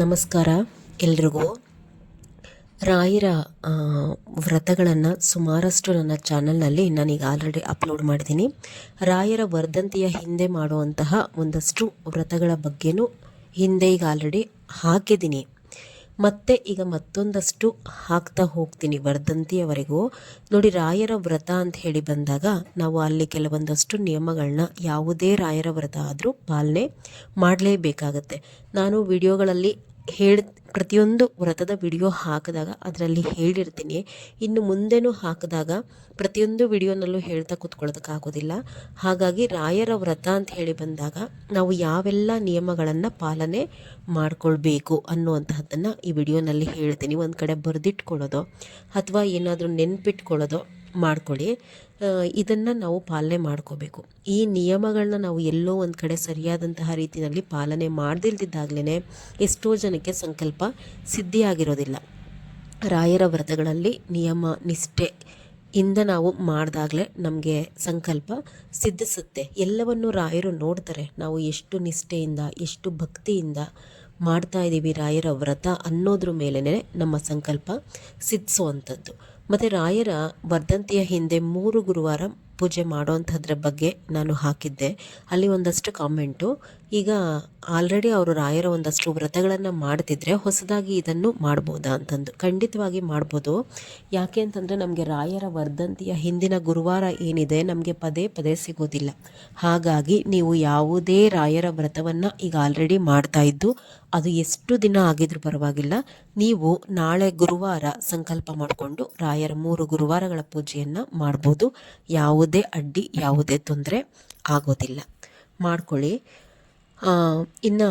ನಮಸ್ಕಾರ. ಎಲ್ರಿಗೂ ರಾಯರ ವ್ರತಗಳನ್ನು ಸುಮಾರಷ್ಟು ನನ್ನ ಚಾನಲ್ನಲ್ಲಿ ನಾನೀಗ ಆಲ್ರೆಡಿ ಅಪ್ಲೋಡ್ ಮಾಡಿದ್ದೀನಿ. ರಾಯರ ವರ್ಧಂತಿಯ ಹಿಂದೆ ಮಾಡುವಂತಹ ಒಂದಷ್ಟು ವ್ರತಗಳ ಬಗ್ಗೆನೂ ಹಿಂದೆ ಈಗ ಆಲ್ರೆಡಿ ಹಾಕಿದ್ದೀನಿ. ಮತ್ತೆ ಈಗ ಮತ್ತೊಂದಷ್ಟು ಹಾಕ್ತಾ ಹೋಗ್ತೀನಿ ವರ್ಧಂತಿಯವರೆಗೂ. ನೋಡಿ, ರಾಯರ ವ್ರತ ಅಂತ ಹೇಳಿ ಬಂದಾಗ ನಾವು ಅಲ್ಲಿ ಕೆಲವೊಂದಷ್ಟು ನಿಯಮಗಳನ್ನ ಯಾವುದೇ ರಾಯರ ವ್ರತ ಆದರೂ ಪಾಲನೆ ಮಾಡಲೇಬೇಕಾಗತ್ತೆ. ನಾನು ವಿಡಿಯೋಗಳಲ್ಲಿ ಹೇಳಿ, ಪ್ರತಿಯೊಂದು ವ್ರತದ ವಿಡಿಯೋ ಹಾಕಿದಾಗ ಅದರಲ್ಲಿ ಹೇಳಿರ್ತೀನಿ. ಇನ್ನು ಮುಂದೆನೂ ಹಾಕಿದಾಗ ಪ್ರತಿಯೊಂದು ವಿಡಿಯೋನಲ್ಲೂ ಹೇಳ್ತಾ ಕೂತ್ಕೊಳ್ಳೋದಕ್ಕಾಗೋದಿಲ್ಲ ಹಾಗಾಗಿ ರಾಯರ ವ್ರತ ಅಂತ ಹೇಳಿ ಬಂದಾಗ ನಾವು ಯಾವೆಲ್ಲ ನಿಯಮಗಳನ್ನು ಪಾಲನೆ ಮಾಡಿಕೊಳ್ಬೇಕು ಅನ್ನುವಂತಹದ್ದನ್ನು ಈ ವಿಡಿಯೋನಲ್ಲಿ ಹೇಳ್ತೀನಿ. ಒಂದು ಕಡೆ ಬರೆದಿಟ್ಕೊಳ್ಳೋದು, ಅಥವಾ ಏನಾದರೂ ನೆನ್ಪಿಟ್ಕೊಳ್ಳೋದು ಮಾಡ್ಕೊಳ್ಳಿ. ಇದನ್ನು ನಾವು ಪಾಲನೆ ಮಾಡ್ಕೋಬೇಕು. ಈ ನಿಯಮಗಳನ್ನ ನಾವು ಎಲ್ಲೋ ಒಂದು ಕಡೆ ಸರಿಯಾದಂತಹ ರೀತಿಯಲ್ಲಿ ಪಾಲನೆ ಮಾಡದಿಲ್ದಿದ್ದಾಗಲೇ ಎಷ್ಟೋ ಜನಕ್ಕೆ ಸಂಕಲ್ಪ ಸಿದ್ಧಿಯಾಗಿರೋದಿಲ್ಲ. ರಾಯರ ವ್ರತಗಳಲ್ಲಿ ನಿಯಮ, ನಿಷ್ಠೆ ಇಂದ ನಾವು ಮಾಡಿದಾಗಲೇ ನಮಗೆ ಸಂಕಲ್ಪ ಸಿದ್ಧಿಸುತ್ತೆ. ಎಲ್ಲವನ್ನು ರಾಯರು ನೋಡ್ತಾರೆ. ನಾವು ಎಷ್ಟು ನಿಷ್ಠೆಯಿಂದ, ಎಷ್ಟು ಭಕ್ತಿಯಿಂದ ಮಾಡ್ತಾ ಇದ್ದೀವಿ ರಾಯರ ವ್ರತ ಅನ್ನೋದ್ರ ಮೇಲೇ ನಮ್ಮ ಸಂಕಲ್ಪ ಸಿದ್ಧಿಸುವಂಥದ್ದು. ಮತ್ತು ರಾಯರ ವರ್ಧಂತಿಯ ಹಿಂದೆ ಮೂರು ಗುರುವಾರ ಪೂಜೆ ಮಾಡೋವಂಥದ್ರ ಬಗ್ಗೆ ನಾನು ಹಾಕಿದ್ದೆ. ಅಲ್ಲಿ ಒಂದಷ್ಟು ಕಾಮೆಂಟು ಈಗ ಆಲ್ರೆಡಿ ಅವರು ರಾಯರ ಒಂದಷ್ಟು ವ್ರತಗಳನ್ನು ಮಾಡ್ತಿದ್ರೆ ಹೊಸದಾಗಿ ಇದನ್ನು ಮಾಡ್ಬೋದಾ ಅಂತಂದು. ಖಂಡಿತವಾಗಿ ಮಾಡ್ಬೋದು. ಯಾಕೆ ಅಂತಂದರೆ ನಮಗೆ ರಾಯರ ವರ್ಧಂತಿಯ ಹಿಂದಿನ ಗುರುವಾರ ಏನಿದೆ ನಮಗೆ ಪದೇ ಪದೇ ಸಿಗೋದಿಲ್ಲ. ಹಾಗಾಗಿ ನೀವು ಯಾವುದೇ ರಾಯರ ವ್ರತವನ್ನು ಈಗ ಆಲ್ರೆಡಿ ಮಾಡ್ತಾ ಇದ್ದು ಅದು ಎಷ್ಟು ದಿನ ಆಗಿದ್ರೂ ಪರವಾಗಿಲ್ಲ. ನೀವು ನಾಳೆ ಗುರುವಾರ ಸಂಕಲ್ಪ ಮಾಡಿಕೊಂಡು ರಾಯರ ಮೂರು ಗುರುವಾರಗಳ ಪೂಜೆಯನ್ನು ಮಾಡ್ಬೋದು. ಯಾವುದೇ ಅಡ್ಡಿ, ಯಾವುದೇ ತೊಂದರೆ ಆಗೋದಿಲ್ಲ. ಮಾಡ್ಕೊಳ್ಳಿ. ಇನ್ನು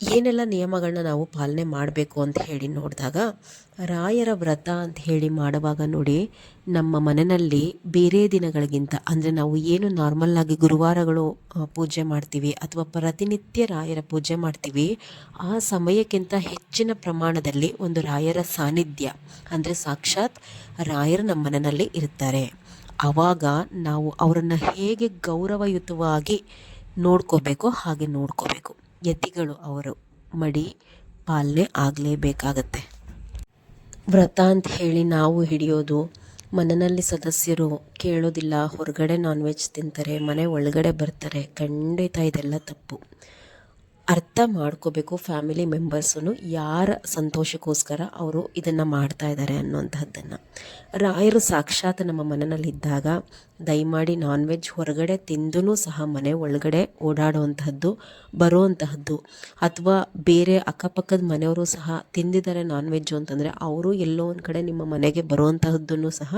ಏನೆಲ್ಲ ನಿಯಮಗಳನ್ನ ನಾವು ಪಾಲನೆ ಮಾಡಬೇಕು ಅಂತ ಹೇಳಿ ನೋಡಿದಾಗ, ರಾಯರ ವ್ರತ ಅಂತ ಹೇಳಿ ಮಾಡುವಾಗ ನೋಡಿ, ನಮ್ಮ ಮನೆಯಲ್ಲಿ ಬೇರೆ ದಿನಗಳಿಗಿಂತ, ಅಂದರೆ ನಾವು ಏನು ನಾರ್ಮಲ್ಲಾಗಿ ಗುರುವಾರಗಳು ಪೂಜೆ ಮಾಡ್ತೀವಿ ಅಥವಾ ಪ್ರತಿನಿತ್ಯ ರಾಯರ ಪೂಜೆ ಮಾಡ್ತೀವಿ, ಆ ಸಮಯಕ್ಕಿಂತ ಹೆಚ್ಚಿನ ಪ್ರಮಾಣದಲ್ಲಿ ಒಂದು ರಾಯರ ಸಾನ್ನಿಧ್ಯ, ಅಂದರೆ ಸಾಕ್ಷಾತ್ ರಾಯರು ನಮ್ಮ ಮನೆಯಲ್ಲಿ ಇರ್ತಾರೆ. ಆವಾಗ ನಾವು ಅವರನ್ನು ಹೇಗೆ ಗೌರವಯುತವಾಗಿ ನೋಡ್ಕೋಬೇಕೋ, ಹಾಗೆ ನೋಡ್ಕೋಬೇಕು. ಯತಿಗಳು ಅವರು ಮಡಿ ಪಾಲನೆ ಆಗಲೇಬೇಕಾಗತ್ತೆ. ವ್ರತ ಅಂತ ಹೇಳಿ ನಾವು ಹಿಡಿಯೋದು ಮನೆಯಲ್ಲಿ ಸದಸ್ಯರು ಕೇಳೋದಿಲ್ಲ, ಹೊರಗಡೆ ನಾನ್ ವೆಜ್ ತಿಂತಾರೆ, ಮನೆ ಒಳಗಡೆ ಬರ್ತಾರೆ, ಖಂಡಿತ ಇದೆಲ್ಲ ತಪ್ಪು. ಅರ್ಥ ಮಾಡ್ಕೋಬೇಕು ಫ್ಯಾಮಿಲಿ ಮೆಂಬರ್ಸನ್ನು ಯಾರ ಸಂತೋಷಕ್ಕೋಸ್ಕರ ಅವರು ಇದನ್ನು ಮಾಡ್ತಾ ಇದ್ದಾರೆ ಅನ್ನುವಂಥದ್ದನ್ನು ರಾಯರು ಸಾಕ್ಷಾತ್ ನಮ್ಮ ಮನೆಯಲ್ಲಿದ್ದಾಗ ದಯಮಾಡಿ ನಾನ್ ವೆಜ್ ಹೊರಗಡೆ ತಿಂದೂ ಸಹ ಮನೆ ಒಳಗಡೆ ಓಡಾಡುವಂತಹದ್ದು, ಬರುವಂತಹದ್ದು ಅಥವಾ ಬೇರೆ ಅಕ್ಕಪಕ್ಕದ ಮನೆಯವರು ಸಹ ತಿಂದಿದ್ದಾರೆ ನಾನ್ ವೆಜ್ಜು ಅಂತಂದರೆ ಅವರು ಎಲ್ಲೋ ಒಂದು ಕಡೆ ನಿಮ್ಮ ಮನೆಗೆ ಬರುವಂತಹದ್ದನ್ನು ಸಹ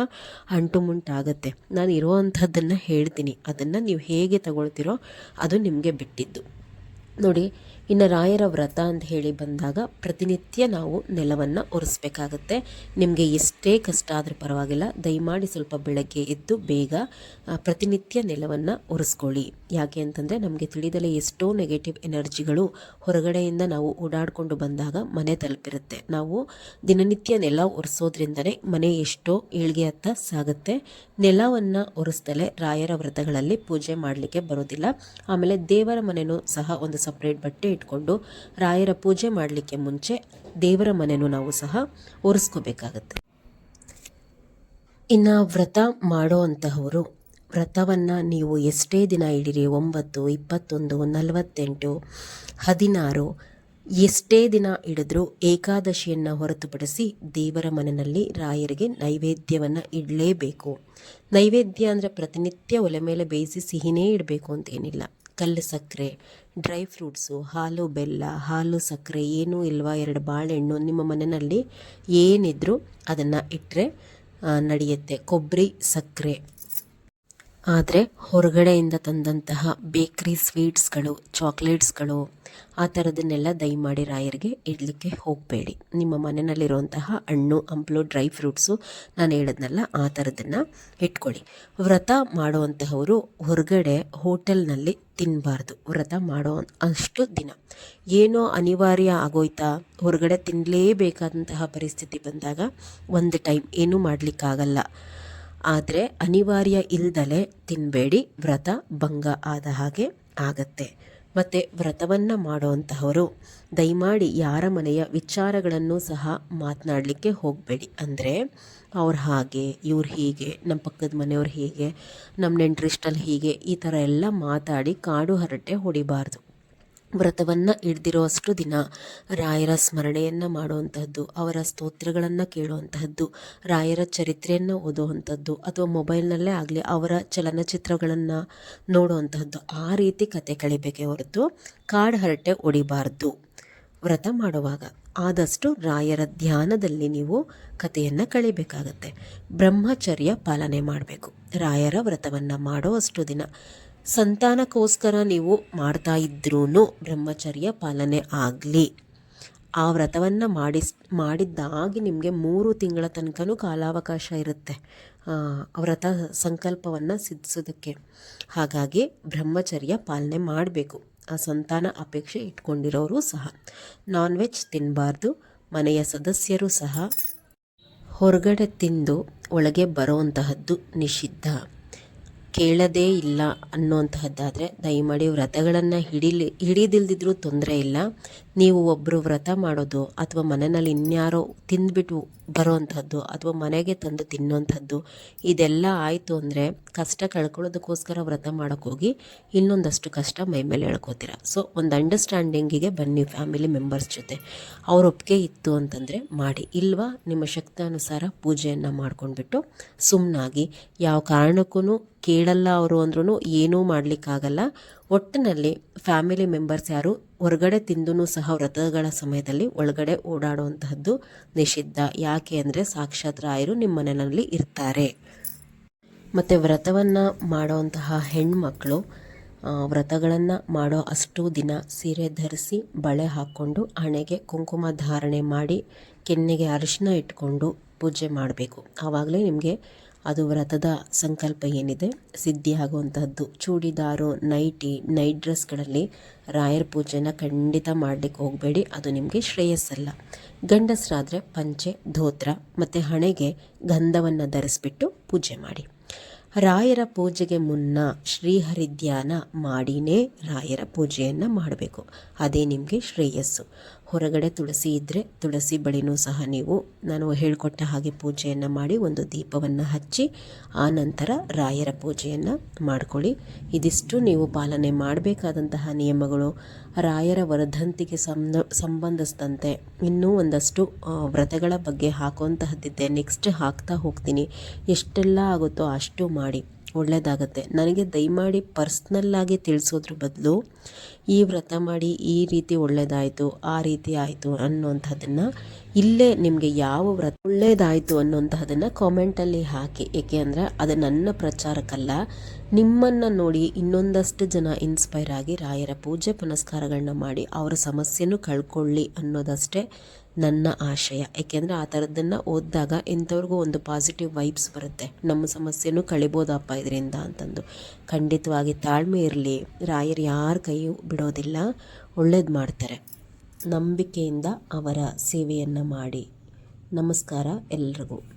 ಅಂಟು ಮುಂಟಾಗತ್ತೆ. ನಾನು ಇರುವಂಥದ್ದನ್ನು ಹೇಳ್ತೀನಿ. ಅದನ್ನು ನೀವು ಹೇಗೆ ತಗೊಳ್ತೀರೋ ಅದು ನಿಮಗೆ ಬಿಟ್ಟಿದ್ದು. ನೋಡಿ ಇನ್ನು ರಾಯರ ವ್ರತ ಅಂತ ಹೇಳಿ ಬಂದಾಗ ಪ್ರತಿನಿತ್ಯ ನಾವು ನೆಲವನ್ನು ಒರೆಸ್ಬೇಕಾಗತ್ತೆ. ನಿಮಗೆ ಎಷ್ಟೇ ಕಷ್ಟ ಆದರೂ ಪರವಾಗಿಲ್ಲ, ದಯಮಾಡಿ ಸ್ವಲ್ಪ ಬೆಳಗ್ಗೆ ಎದ್ದು ಬೇಗ ಪ್ರತಿನಿತ್ಯ ನೆಲವನ್ನು ಒರೆಸ್ಕೊಳ್ಳಿ. ಯಾಕೆ ಅಂತಂದರೆ ನಮಗೆ ತಿಳಿದಲೇ ಎಷ್ಟೋ ನೆಗೆಟಿವ್ ಎನರ್ಜಿಗಳು ಹೊರಗಡೆಯಿಂದ ನಾವು ಓಡಾಡಿಕೊಂಡು ಬಂದಾಗ ಮನೆ ತಲುಪಿರುತ್ತೆ. ನಾವು ದಿನನಿತ್ಯ ನೆಲ ಒರೆಸೋದ್ರಿಂದನೇ ಮನೆ ಎಷ್ಟೋ ಏಳ್ಗೆ ಹತ್ತ ಸಾಗುತ್ತೆ. ನೆಲವನ್ನು ಒರೆಸ್ದಲೇ ರಾಯರ ವ್ರತಗಳಲ್ಲಿ ಪೂಜೆ ಮಾಡಲಿಕ್ಕೆ ಬರೋದಿಲ್ಲ. ಆಮೇಲೆ ದೇವರ ಮನೆಯೂ ಸಹ ಒಂದು ಸಪ್ರೇಟ್ ಬಟ್ಟೆ ಇಟ್ಕೊಂಡು ರಾಯರ ಪೂಜೆ ಮಾಡಲಿಕ್ಕೆ ಮುಂಚೆ ದೇವರ ಮನೆಯೂ ನಾವು ಸಹ ಒರೆಸ್ಕೋಬೇಕಾಗತ್ತೆ. ಇನ್ನು ವ್ರತ ಮಾಡೋ ಅಂತಹವರು ವ್ರತವನ್ನು ನೀವು ಎಷ್ಟೇ ದಿನ ಇಡಿರಿ, ಒಂಬತ್ತು, ಇಪ್ಪತ್ತೊಂದು, ನಲವತ್ತೆಂಟು, ಹದಿನಾರು, ಎಷ್ಟೇ ದಿನ ಹಿಡಿದ್ರೂ ಏಕಾದಶಿಯನ್ನು ಹೊರತುಪಡಿಸಿ ದೇವರ ಮನೆಯಲ್ಲಿ ರಾಯರಿಗೆ ನೈವೇದ್ಯವನ್ನು ಇಡಲೇಬೇಕು. ನೈವೇದ್ಯ ಅಂದರೆ ಪ್ರತಿನಿತ್ಯ ಒಲೆ ಮೇಲೆ ಬೇಯಿಸಿ ಸಿಹಿನೇ ಇಡಬೇಕು ಅಂತೇನಿಲ್ಲ ಕಲ್ಲು ಸಕ್ಕರೆ, ಡ್ರೈ ಫ್ರೂಟ್ಸು, ಹಾಲು ಬೆಲ್ಲ, ಹಾಲು ಸಕ್ಕರೆ ಏನೂ ಇಲ್ವಾ? ಎರಡು ಬಾಳೆಹಣ್ಣು ನಿಮ್ಮ ಮನೆಯಲ್ಲಿ ಏನಿದ್ರೂ ಅದನ್ನು ಇಟ್ಟರೆ ನಡೆಯುತ್ತೆ. ಕೊಬ್ಬರಿ ಸಕ್ಕರೆ. ಆದರೆ ಹೊರಗಡೆಯಿಂದ ತಂದಂತಹ ಬೇಕ್ರಿ ಸ್ವೀಟ್ಸ್ಗಳು, ಚಾಕ್ಲೇಟ್ಸ್ಗಳು ಆ ಥರದನ್ನೆಲ್ಲ ದಯಮಾಡಿ ರಾಯರಿಗೆ ಇಡಲಿಕ್ಕೆ ಹೋಗಬೇಡಿ. ನಿಮ್ಮ ಮನೆಯಲ್ಲಿರುವಂತಹ ಹಣ್ಣು, ಹಂಪಲು, ಡ್ರೈ ಫ್ರೂಟ್ಸು ನಾನು ಹೇಳಿದ್ನಲ್ಲ, ಆ ಥರದನ್ನು ಇಟ್ಕೊಳ್ಳಿ. ವ್ರತ ಮಾಡುವಂತಹವರು ಹೊರಗಡೆ ಹೋಟೆಲ್ನಲ್ಲಿ ತಿನ್ನಬಾರ್ದು ವ್ರತ ಮಾಡೋ ಅಷ್ಟು ದಿನ. ಏನೋ ಅನಿವಾರ್ಯ ಆಗೋಯ್ತಾ? ಹೊರಗಡೆ ತಿನ್ನಲೇಬೇಕಾದಂತಹ ಪರಿಸ್ಥಿತಿ ಬಂದಾಗ ಒಂದು ಟೈಮ್ ಏನೂ ಮಾಡಲಿಕ್ಕಾಗಲ್ಲ. ಆದರೆ ಅನಿವಾರ್ಯ ಇಲ್ದಲೆ ತಿನ್ನಬೇಡಿ ವ್ರತ ಭಂಗ ಆದ ಹಾಗೆ ಆಗತ್ತೆ. ಮತ್ತು ವ್ರತವನ್ನು ಮಾಡುವಂತಹವರು ದಯಮಾಡಿ ಯಾರ ಮನೆಯ ವಿಚಾರಗಳನ್ನು ಸಹ ಮಾತನಾಡಲಿಕ್ಕೆ ಹೋಗಬೇಡಿ. ಅಂದರೆ ಅವ್ರು ಹಾಗೆ, ಇವ್ರು ಹೀಗೆ ನಮ್ಮ ಪಕ್ಕದ ಮನೆಯವ್ರು ಹೀಗೆ ನಮ್ಮ ನೆಂಟ್ರಿಷ್ಟಲ್ಲಿ ಹೀಗೆ, ಈ ಥರ ಎಲ್ಲ ಮಾತಾಡಿ ಕಾಡು ಹರಟೆ ಹೊಡಿಬಾರ್ದು. ವ್ರತವನ್ನು ಹಿಡ್ದಿರೋ ಅಷ್ಟು ದಿನ ರಾಯರ ಸ್ಮರಣೆಯನ್ನು ಮಾಡುವಂತಹದ್ದು, ಅವರ ಸ್ತೋತ್ರಗಳನ್ನು ಕೇಳುವಂತಹದ್ದು, ರಾಯರ ಚರಿತ್ರೆಯನ್ನು ಓದುವಂಥದ್ದು ಅಥವಾ ಮೊಬೈಲ್ನಲ್ಲೇ ಆಗಲಿ ಅವರ ಚಲನಚಿತ್ರಗಳನ್ನು ನೋಡುವಂತಹದ್ದು ಆ ರೀತಿ ಕತೆ ಕಳಿಬೇಕೆ ಹೊರತು ಕಾಡು ಹರಟೆ ಹೊಡಿಬಾರ್ದು. ವ್ರತ ಮಾಡುವಾಗ ಆದಷ್ಟು ರಾಯರ ಧ್ಯಾನದಲ್ಲಿ ನೀವು ಕಥೆಯನ್ನು ಕಳಿಬೇಕಾಗತ್ತೆ. ಬ್ರಹ್ಮಚರ್ಯ ಪಾಲನೆ ಮಾಡಬೇಕು. ರಾಯರ ವ್ರತವನ್ನು ಮಾಡೋ ಅಷ್ಟು ದಿನ ಸಂತಾನಕ್ಕೋಸ್ಕರ ನೀವು ಮಾಡ್ತಾ ಇದ್ರೂ ಬ್ರಹ್ಮಚರ್ಯ ಪಾಲನೆ ಆಗಲಿ. ಆ ವ್ರತವನ್ನು ಮಾಡಿಸ್, ಮಾಡಿದ್ದಾಗಿ ನಿಮಗೆ ಮೂರು ತಿಂಗಳ ತನಕನೂ ಕಾಲಾವಕಾಶ ಇರುತ್ತೆ. ವ್ರತ ಸಂಕಲ್ಪವನ್ನು ಸಿದ್ಧಿಸೋದಕ್ಕೆ. ಹಾಗಾಗಿ ಬ್ರಹ್ಮಚರ್ಯ ಪಾಲನೆ ಮಾಡಬೇಕು. ಆ ಸಂತಾನ ಅಪೇಕ್ಷೆ ಇಟ್ಕೊಂಡಿರೋರು ಸಹ. ನಾನ್ ವೆಜ್ ತಿನ್ನಬಾರ್ದು ಮನೆಯ ಸದಸ್ಯರು ಸಹ. ಹೊರಗಡೆ ತಿಂದು ಒಳಗೆ ಬರೋವಂತಹದ್ದು ನಿಷಿದ್ಧ. ಕೇಳದೇ ಇಲ್ಲ ಅನ್ನುವಂತಹದ್ದಾದರೆ ದಯಮಾಡಿ ವ್ರತಗಳನ್ನು ಹಿಡಿಲಿ, ಹಿಡಿದಿಲ್ದಿದ್ರೂ ತೊಂದರೆ ಇಲ್ಲ. ನೀವು ಒಬ್ಬರು ವ್ರತ ಮಾಡೋದು ಅಥವಾ ಮನೆಯಲ್ಲಿ ಇನ್ಯಾರೋ ತಿಂದ್ಬಿಟ್ಟು ಬರೋವಂಥದ್ದು ಅಥವಾ ಮನೆಗೆ ತಂದು ತಿನ್ನೋಂಥದ್ದು ಇದೆಲ್ಲ ಆಯಿತು ಅಂದರೆ ಕಷ್ಟ ಕಳ್ಕೊಳ್ಳೋದಕ್ಕೋಸ್ಕರ ವ್ರತ ಮಾಡೋಕ್ಕೋಗಿ ಇನ್ನೊಂದಷ್ಟು ಕಷ್ಟ ಮೈ ಮೇಲೆ ಹೇಳ್ಕೋತೀರ ಸೊ ಒಂದು ಅಂಡರ್ಸ್ಟ್ಯಾಂಡಿಂಗಿಗೆ ಬನ್ನಿ ಫ್ಯಾಮಿಲಿ ಮೆಂಬರ್ಸ್ ಜೊತೆ. ಅವ್ರ ಒಪ್ಪಿಗೆ ಇತ್ತು ಅಂತಂದರೆ ಮಾಡಿ. ಇಲ್ವಾ? ನಿಮ್ಮ ಶಕ್ತಾನುಸಾರ ಪೂಜೆಯನ್ನು ಮಾಡ್ಕೊಂಡ್ಬಿಟ್ಟು ಸುಮ್ಮನಾಗಿ ಯಾವ ಕಾರಣಕ್ಕೂ ಕೇಳಲ್ಲ ಅವರು ಅಂದ್ರೂ ಏನೂ ಮಾಡಲಿಕ್ಕಾಗಲ್ಲ. ಒಟ್ಟಿನಲ್ಲಿ ಫ್ಯಾಮಿಲಿ ಮೆಂಬರ್ಸ್ ಯಾರು ಹೊರಗಡೆ ತಿಂದೂ ಸಹ ವ್ರತಗಳ ಸಮಯದಲ್ಲಿ ಒಳಗಡೆ ಓಡಾಡುವಂತಹದ್ದು ನಿಷಿದ್ಧ. ಯಾಕೆ ಅಂದರೆ ಸಾಕ್ಷಾತ್ ರಾಯರು ನಿಮ್ಮ ಮನೆಯಲ್ಲಿ ಇರ್ತಾರೆ. ಮತ್ತು ವ್ರತವನ್ನು ಮಾಡುವಂತಹ ಹೆಣ್ಮಕ್ಳು ವ್ರತಗಳನ್ನು ಮಾಡೋ ಅಷ್ಟು ದಿನ ಸೀರೆ ಧರಿಸಿ ಬಳೆ ಹಾಕ್ಕೊಂಡು ಹಣೆಗೆ ಕುಂಕುಮ ಧಾರಣೆ ಮಾಡಿ, ಕೆನ್ನೆಗೆ ಅರಿಶಿನ ಇಟ್ಕೊಂಡು ಪೂಜೆ ಮಾಡಬೇಕು. ಆವಾಗಲೇ ನಿಮಗೆ ಅದು ವ್ರತದ ಸಂಕಲ್ಪ ಏನಿದೆ? ಸಿದ್ಧಿಯಾಗುವಂತಹದ್ದು ಚೂಡಿದಾರು, ನೈಟಿ, ನೈಟ್ ಡ್ರೆಸ್ಗಳಲ್ಲಿ ರಾಯರ ಪೂಜೆನ ಖಂಡಿತ ಮಾಡಲಿಕ್ಕೆ ಹೋಗಬೇಡಿ. ಅದು ನಿಮಗೆ ಶ್ರೇಯಸ್ಸಲ್ಲ. ಗಂಡಸರಾದರೆ ಪಂಚೆ, ಧೋತ್ರ ಮತ್ತು ಹಣೆಗೆ ಗಂಧವನ್ನು ಧರಿಸ್ಬಿಟ್ಟು ಪೂಜೆ ಮಾಡಿ. ರಾಯರ ಪೂಜೆಗೆ ಮುನ್ನ ಶ್ರೀಹರಿಧ್ಯಾನ ಮಾಡಿನೇ ರಾಯರ ಪೂಜೆಯನ್ನು ಮಾಡಬೇಕು. ಅದೇ ನಿಮಗೆ ಶ್ರೇಯಸ್ಸು. ಹೊರಗಡೆ ತುಳಸಿ ಇದ್ದರೆ ತುಳಸಿ ಬಳಿನೂ ಸಹ ನೀವು, ನಾನು ಹೇಳಿಕೊಟ್ಟ ಹಾಗೆ ಪೂಜೆಯನ್ನು ಮಾಡಿ ಒಂದು ದೀಪವನ್ನು ಹಚ್ಚಿ, ಆ ನಂತರ ರಾಯರ ಪೂಜೆಯನ್ನು ಮಾಡ್ಕೊಳ್ಳಿ. ಇದಿಷ್ಟು ನೀವು ಪಾಲನೆ ಮಾಡಬೇಕಾದಂತಹ ನಿಯಮಗಳು. ರಾಯರ ವರ್ಧಂತಿಗೆ ಸಂಬ ಸಂಬಂಧಿಸಿದಂತೆ ಇನ್ನೂ ಒಂದಷ್ಟು ವ್ರತಗಳ ಬಗ್ಗೆ ಹಾಕುವಂತಹದ್ದಿದೆ. ನೆಕ್ಸ್ಟ್ ಹಾಕ್ತಾ ಹೋಗ್ತೀನಿ. ಎಷ್ಟೆಲ್ಲ ಆಗುತ್ತೋ ಅಷ್ಟು ಮಾಡಿ. ಒಳ್ಳೆಯದಾಗತ್ತೆ ನನಗೆ ದಯಮಾಡಿ ಪರ್ಸ್ನಲ್ಲಾಗಿ ತಿಳಿಸೋದ್ರ ಬದಲು ಈ ವ್ರತ ಮಾಡಿ ಈ ರೀತಿ ಒಳ್ಳೆಯದಾಯಿತು ಆ ರೀತಿ ಆಯಿತು ಅನ್ನುವಂಥದ್ದನ್ನು ಇಲ್ಲೇ ನಿಮಗೆ ಯಾವ ವ್ರತ ಒಳ್ಳೆಯದಾಯಿತು ಅನ್ನುವಂತಹದನ್ನು ಕಾಮೆಂಟಲ್ಲಿ ಹಾಕಿ. ಏಕೆ ಅಂದರೆ ಅದು ನನ್ನ ಪ್ರಚಾರಕ್ಕಲ್ಲ, ನಿಮ್ಮನ್ನು ನೋಡಿ ಇನ್ನೊಂದಷ್ಟು ಜನ ಇನ್ಸ್ಪೈರ್ ಆಗಿ ರಾಯರ ಪೂಜೆ ಪುನಸ್ಕಾರಗಳನ್ನ ಮಾಡಿ ಅವರ ಸಮಸ್ಯೆನೂ ಕಳ್ಕೊಳ್ಳಿ ಅನ್ನೋದಷ್ಟೇ ನನ್ನ ಆಶಯ. ಏಕೆಂದರೆ ಆ ಥರದ್ದನ್ನು ಓದಿದಾಗ ಇಂಥವ್ರಿಗೂ ಒಂದು ಪಾಸಿಟಿವ್ ವೈಬ್ಸ್ ಬರುತ್ತೆ. ನಮ್ಮ ಸಮಸ್ಯೆನೂ ಕಳಿಬೋದಪ್ಪ ಇದರಿಂದ ಅಂತಂದು. ಖಂಡಿತವಾಗಿ ತಾಳ್ಮೆ ಇರಲಿ. ರಾಯರು ಯಾರ ಕೈಯೂ ಬಿಡೋದಿಲ್ಲ. ಒಳ್ಳೇದು ಮಾಡ್ತಾರೆ. ನಂಬಿಕೆಯಿಂದ ಅವರ ಸೇವೆಯನ್ನು ಮಾಡಿ. ನಮಸ್ಕಾರ ಎಲ್ರಿಗೂ.